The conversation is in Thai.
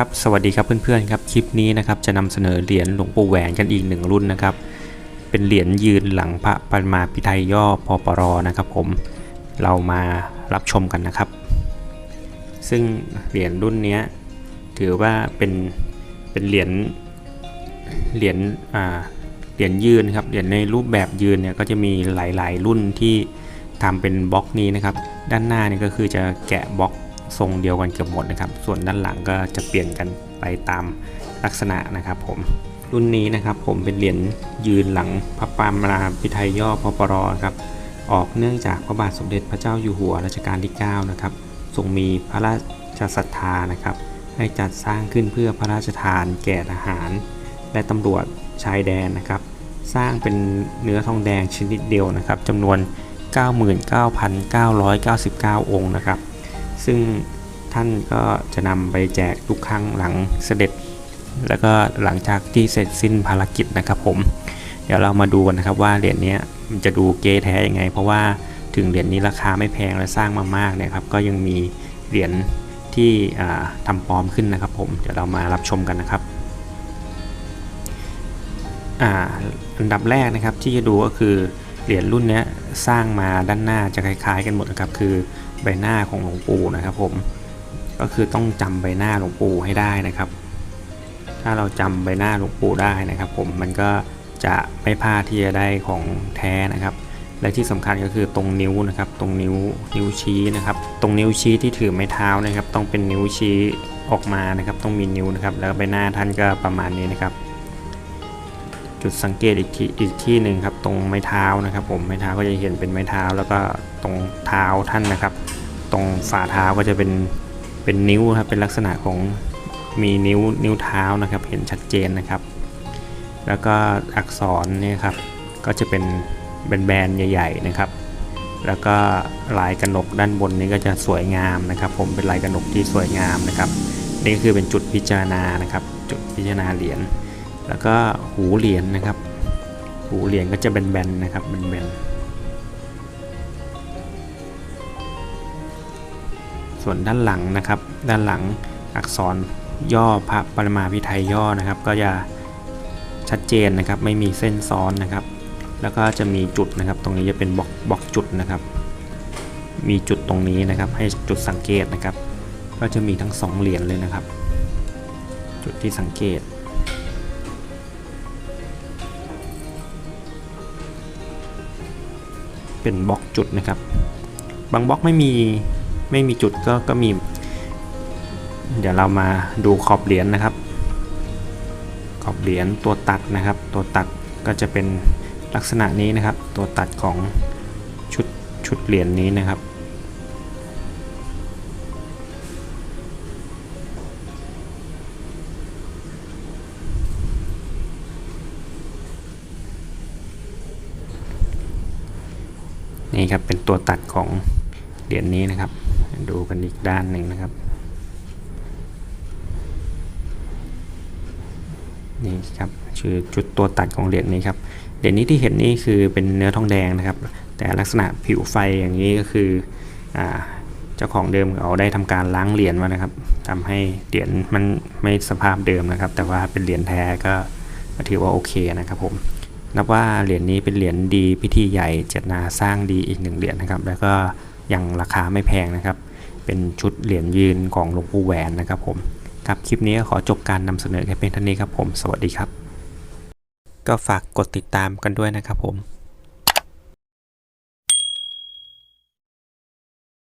ครับสวัสดีครับเพื่อนๆครับคลิปนี้นะครับจะนำเสนอเหรียญหลวงปู่แหวนกันอีกหนึ่งรุ่นนะครับ เป็นเหรียญยืนหลังพระปรมาภิไธยย่อพปรนะครับ ผมเรามารับชมกันนะครับ ซึ่งเหรียญรุ่นนี้ถือว่าเป็นเป็นเหรียญเหรียญอ่าเหรียญยืนครับเหรียญในรูปแบบยืนเนี่ยก็จะมีหลายๆ รุ่นที่ทำเป็นบล็อกนี้นะครับ ด้านหน้านี่ก็คือจะแกะบล็อก ทรงเดียวกันเกือบหมดนะครับ ส่วนด้านหลังก็จะเปลี่ยนกันไปตามลักษณะนะครับผมรุ่นนี้นะครับผมเป็นเหรียญยืนหลังพระปรมาภิไธยย่อพปรครับออกเนื่องจากพระบาทสมเด็จพระเจ้าอยู่หัวรัชกาลที่9นะครับทรงมีพระราชศรัทธานะครับให้จัดสร้างขึ้นเพื่อพระราชทานแก่ทหาร และตำรวจชายแดนนะครับ สร้างเป็นเนื้อทองแดงชนิดเดียวนะครับจำนวน 99,999 องค์นะครับ ซึ่งท่านก็จะนำไปแจกทุกครั้งหลังเสด็จ แล้วก็หลังจากที่เสร็จสิ้นภารกิจนะครับผม เดี๋ยวเรามาดูกันนะครับว่าเหรียญนี้มันจะดูเก๊แท้ยังไง เพราะว่าถึงเหรียญนี้ราคาไม่แพงและสร้างมามากเนี่ยครับก็ยังมีเหรียญที่อ่าทำปลอมขึ้นนะครับผมเดี๋ยวเรามารับชมกันนะครับอันดับแรกนะครับที่จะดูก็คือเหรียญรุ่นนี้สร้างมาด้านหน้าจะคล้าย ๆ กันหมดนะครับคือ ใบหน้าของหลวงปู่นะครับผมก็คือต้องจำใบหน้าหลวงปู่ให้ได้นะครับ ถ้าเราจำใบหน้าหลวงปู่ได้นะครับ ผมมันก็จะไม่พลาดที่จะได้ของแท้นะครับ และที่สำคัญก็คือตรงนิ้วนะครับ ตรงนิ้วนิ้วชี้นะครับ ตรงนิ้วชี้ที่ถือไม้เท้านะครับ ต้องเป็นนิ้วชี้ออกมานะครับ ต้องมีนิ้วนะครับ แล้วใบหน้าท่านก็ประมาณนี้นะครับ จุดสังเกตอีกที่อีกที่หนึ่งครับ ตรงไม้เท้านะครับ ผมไม้เท้าก็จะเห็นเป็นไม้เท้าแล้วก็ตรงเท้าท่านนะครับ ตรงฝ่าเท้าก็จะเป็นเป็นนิ้วครับเป็นลักษณะของมีนิ้วนิ้วเท้านะครับ เห็นชัดเจนนะครับ แล้วก็อักษรเนี่ยครับก็จะเป็นแบนๆใหญ่ ๆนะครับ แล้วก็ลายกระหนกด้านบนนี้ก็จะสวยงามนะครับ ผมเป็นลายกระหนกที่สวยงามนะครับ นี่ก็คือเป็นจุดพิจารณานะครับ จุดพิจารณาเหรียญแล้วก็หูเหรียญนะครับ หูเหรียญก็จะแบนๆนะครับแบนๆ ส่วนด้านหลังนะครับ ด้านหลังอักษรย่อพระปรมาภิไธยย่อนะครับ ก็จะชัดเจนนะครับ ไม่มีเส้นซ้อนนะครับ แล้วก็จะมีจุดนะครับ ตรงนี้จะเป็นบล็อกบล็อกจุดนะครับ มีจุดตรงนี้นะครับ ให้จุดสังเกตนะครับ ก็จะมีทั้งสองเหรียญเลยนะครับ จุดที่สังเกตเป็นบล็อกจุดนะครับ บางบล็อกไม่มี ไม่มีจุดก็ก็มี เดี๋ยวเรามาดูขอบเหรียญนะครับ ขอบเหรียญตัวตัดนะครับ ตัวตัดก็จะเป็นลักษณะนี้นะครับ ตัวตัดของชุดชุดเหรียญนี้นะครับนี่ครับเป็นตัวตัดของเหรียญนี้นะครับ ดูกันอีกด้านหนึ่งนะครับ นี่ครับคือจุดตัวตัดของเหรียญนี้ครับเหรียญนี้ที่เห็นนี่คือเป็นเนื้อทองแดงนะครับ แต่ลักษณะผิวไฟอย่างนี้ก็คืออเจ้าของเดิมเขาได้ทำการล้างเหรียญมานะครับทำให้เหรียญมันไม่สภาพเดิมนะครับ แต่ว่าเป็นเหรียญแท้ก็ถือว่าโอเคนะครับผมนับว่าเหรียญนี้เป็นเหรียญดีพิธีใหญ่เจตนาสร้างดีอีกหนึ่งเหรียญนะครับ แล้วก็ ยังราคาไม่แพงนะครับ เป็นชุดเหรียญยืนของหลวงปู่แหวนนะครับผมครับคลิปนี้ขอจบการนำเสนอแค่เพียงเท่านี้ครับผม สวัสดีครับ ก็ฝากกดติดตามกันด้วยนะครับผม